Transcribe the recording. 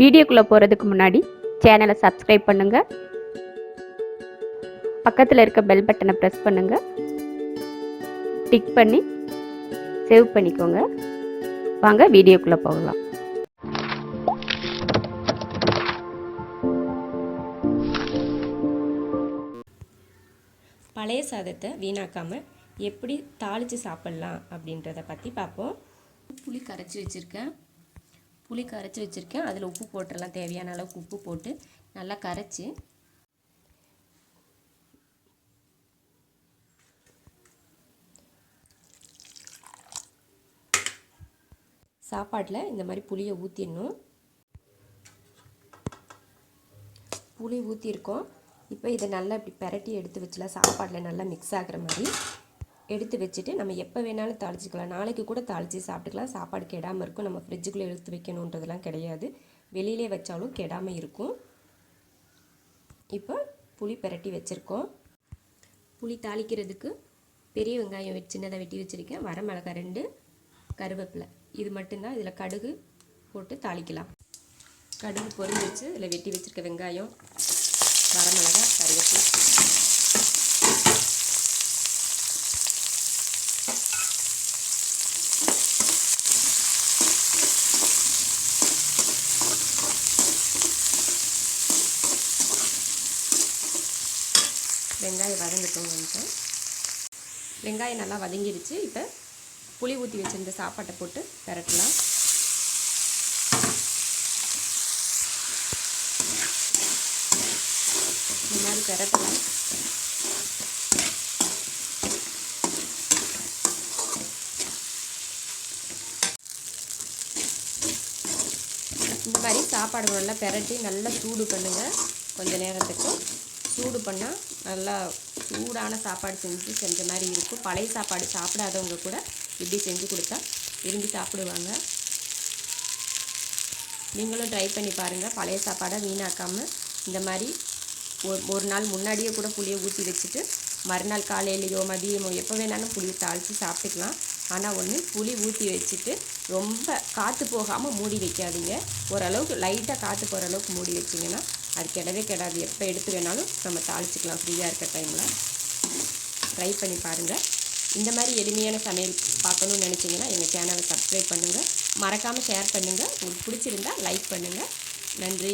வீடியோக்குள்ளே போகிறதுக்கு முன்னாடி சேனலை சப்ஸ்கிரைப் பண்ணுங்கள் பக்கத்தில் இருக்க பெல் பட்டனை ப்ரெஸ் பண்ணுங்கள் டிக் பண்ணி சேவ் பண்ணிக்கோங்க. வாங்க வீடியோக்குள்ளே போகலாம். பழைய சாதத்தை வீணாக்காமல் எப்படி தாளித்து சாப்பிட்லாம் அப்படின்றத பற்றி பார்ப்போம். புளி கரைச்சி வச்சுருக்கேன். புளி கரைச்சி வச்சுருக்கேன். அதில் உப்பு போட்டுடலாம் தேவையான அளவுக்கு உப்பு போட்டு நல்லா கரைச்சி. சாப்பாட்டில் இந்த மாதிரி புளியை ஊற்றிடணும் புளி ஊற்றிருக்கோம் இப்போ இதை நல்லா இப்படி பெரட்டி எடுத்து வச்சுலாம் சாப்பாட்டில் நல்லா மிக்ஸ் ஆகிற மாதிரி. எடுத்து வச்சுட்டு நம்ம எப்போ வேணாலும் தாளிச்சிக்கலாம். நாளைக்கு கூட தாளித்து சாப்பிட்டுக்கலாம். சாப்பாடு கெடாமல் இருக்கும். நம்ம ஃப்ரிட்ஜுக்குள்ளே எடுத்து வைக்கணுன்றதெல்லாம் கிடையாது. வெளியிலே வச்சாலும் கெடாமல் இருக்கும். இப்போ புளி பரட்டி வச்சுருக்கோம். புளி தாளிக்கிறதுக்கு பெரிய வெங்காயம் சின்னதாக வெட்டி வச்சுருக்கேன். வரமிளகா ரெண்டு கருவேப்பிலை. இது மட்டும்தான். இதில் கடுகு போட்டு தாளிக்கலாம். கடுகு பொரிஞ்சிச்சு. இதில் வெட்டி வச்சுருக்க வெங்காயம் வரமிளகா கருவேப்பிலை. வெங்காயம் வதங்கட்டும் கொஞ்சம் வெங்காயம் நல்லா வதங்கிடுச்சு இப்போ புளி ஊற்றி வச்சிருந்த சாப்பாட்டை போட்டு பெரட்டலாம். இந்த மாதிரி பெரட்டலாம். இந்த மாதிரி சாப்பாடு நல்லா பெரட்டி நல்லா சூடு பண்ணுங்கள் கொஞ்சம் நேரத்துக்கு. சூடு பண்ணால் நல்லா சூடான சாப்பாடு செஞ்சு செஞ்ச மாதிரி இருக்கும். பழைய சாப்பாடு சாப்பிடாதவங்க கூட இப்படி செஞ்சு கொடுத்தா விரும்பி சாப்பிடுவாங்க. நீங்களும் ட்ரை பண்ணி பாருங்கள் பழைய சாப்பாடை வீணாக்காமல் இந்த மாதிரி ஒரு ஒரு நாள் முன்னாடியே கூட புளியை ஊற்றி வச்சுட்டு மறுநாள் காலையிலையோ மதியமோ எப்போ வேணாலும் புளியை தாளித்து சாப்பிட்டுக்கலாம். ஆனால் ஒன்று புளி ஊற்றி வச்சுட்டு ரொம்ப காற்று போகாமல் மூடி வைக்காதீங்க. ஓரளவுக்கு லைட்டாக காற்று போகிற அளவுக்கு மூடி வச்சிங்கன்னா அது கெடவே கெடாது. எப்போ எடுத்து வேணாலும் நம்ம தாளிச்சிக்கலாம். ஃப்ரீயாக இருக்க டைமில். ட்ரை பண்ணி பாருங்கள் இந்த மாதிரி எளிமையான சமையல் பார்க்கணும்னு நினச்சிங்கன்னா எங்கள் சேனலை சப்ஸ்கிரைப் பண்ணுங்கள் மறக்காமல் ஷேர் பண்ணுங்கள் உங்களுக்கு பிடிச்சிருந்தா லைக் பண்ணுங்கள் நன்றி.